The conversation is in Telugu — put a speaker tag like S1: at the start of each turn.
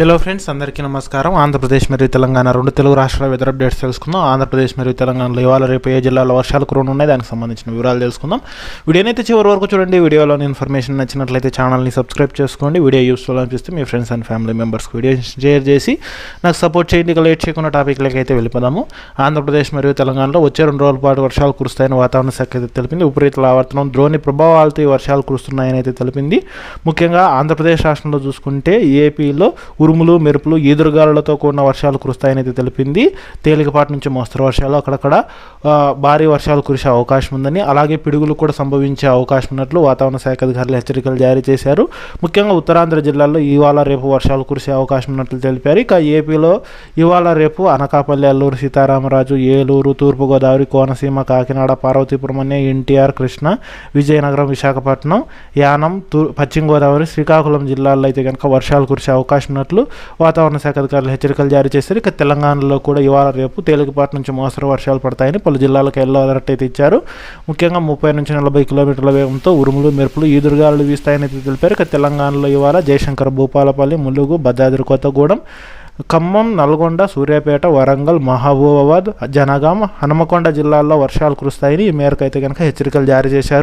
S1: హలో ఫ్రెండ్స్ అందరికీ నమస్కారం. ఆంధ్రప్రదేశ్ మరియు తెలంగాణ రెండు తెలుగు రాష్ట్రాల వెదర్ అప్డేట్స్ తెలుసుకుందాం. ఆంధ్రప్రదేశ్ మరియు తెలంగాణలో ఇవాళ రేపు ఏ జిల్లాలో వర్షాలు కురవడం ఉన్నాయి? దానికి సంబంధించిన వివరాలు తెలుసుకుందాం. వీడియోనైతే చివరి వరకు చూడండి. వీడియోలోని ఇన్ఫర్మేషన్ నచ్చినట్లయితే ఛానల్ని సబ్స్క్రైబ్ చేసుకోండి. వీడియో యూస్ఫుల్ అనిపిస్తే మీ ఫ్రెండ్స్ అండ్ ఫ్యామిలీ మెంబర్స్కి వీడియో షేర్ చేసి నాకు సపోర్ట్ చేయండి. ఇక లేట్ చేయకుండా టాపిక్లకి అయితే వెళ్ళిపోదాము. ఆంధ్రప్రదేశ్ మరియు తెలంగాణలో వచ్చే రెండు రోజుల పాటు వర్షాలు కురుస్తాయని వాతావరణ శాఖ అయితే తెలిపింది. ఉపరితల ఆవర్తనం ద్రోణి ప్రభావాలతో ఈ వర్షాలు కురుస్తున్నాయని అయితే తెలిపింది. ముఖ్యంగా ఆంధ్రప్రదేశ్ రాష్ట్రంలో చూసుకుంటే ఏపీలో ఉరుములు మెరుపులు ఈదురుగాలులతో కూడిన వర్షాలు కురుస్తాయని అయితే తెలిపింది. తేలికపాటి నుంచి మోస్తరు వర్షాలు. అక్కడక్కడ భారీ వర్షాలు కురిసే అవకాశం ఉందని అలాగే పిడుగులు కూడా సంభవించే అవకాశం ఉన్నట్లు వాతావరణ శాఖ అధికారులు హెచ్చరికలు జారీ చేశారు. ముఖ్యంగా ఉత్తరాంధ్ర జిల్లాల్లో ఇవాళ రేపు వర్షాలు కురిసే అవకాశం ఉన్నట్లు తెలిపారు. ఇక ఏపీలో ఇవాళ రేపు అనకాపల్లి అల్లూరు సీతారామరాజు ఏలూరు తూర్పుగోదావరి కోనసీమ కాకినాడ పార్వతీపురం అనే ఎన్టీఆర్ కృష్ణ విజయనగరం విశాఖపట్నం యానం తూ పశ్చిమ గోదావరి శ్రీకాకుళం జిల్లాల్లో అయితే కనుక వర్షాలు కురిసే అవకాశం ఉన్నట్లు వాతావరణ శాఖ అధికారులు హెచ్చరికలు జారీ చేశారు. ఇక తెలంగాణలో కూడా ఇవాళ రేపు తేలికపాటి నుంచి మోస్తరు వర్షాలు పడతాయని పలు జిల్లాలకు ఎల్లో అలర్ట్ అయితే ఇచ్చారు. ముఖ్యంగా ముప్పై నుంచి నలభై కిలోమీటర్ల వేగంతో ఉరుములు మెరుపులు ఈదురుగాలు వీస్తాయని అయితే తెలిపారు. ఇక తెలంగాణలో ఇవాళ జయశంకర్ భూపాలపల్లి ములుగు భద్రాద్రి కొత్తగూడెం ఖమ్మం నల్గొండ సూర్యాపేట వరంగల్ మహబూబాబాద్ జనగాం హనుమకొండ జిల్లాల్లో వర్షాలు కురుస్తాయని ఈ మేరకు అయితే కనుక హెచ్చరికలు జారీ చేశారు.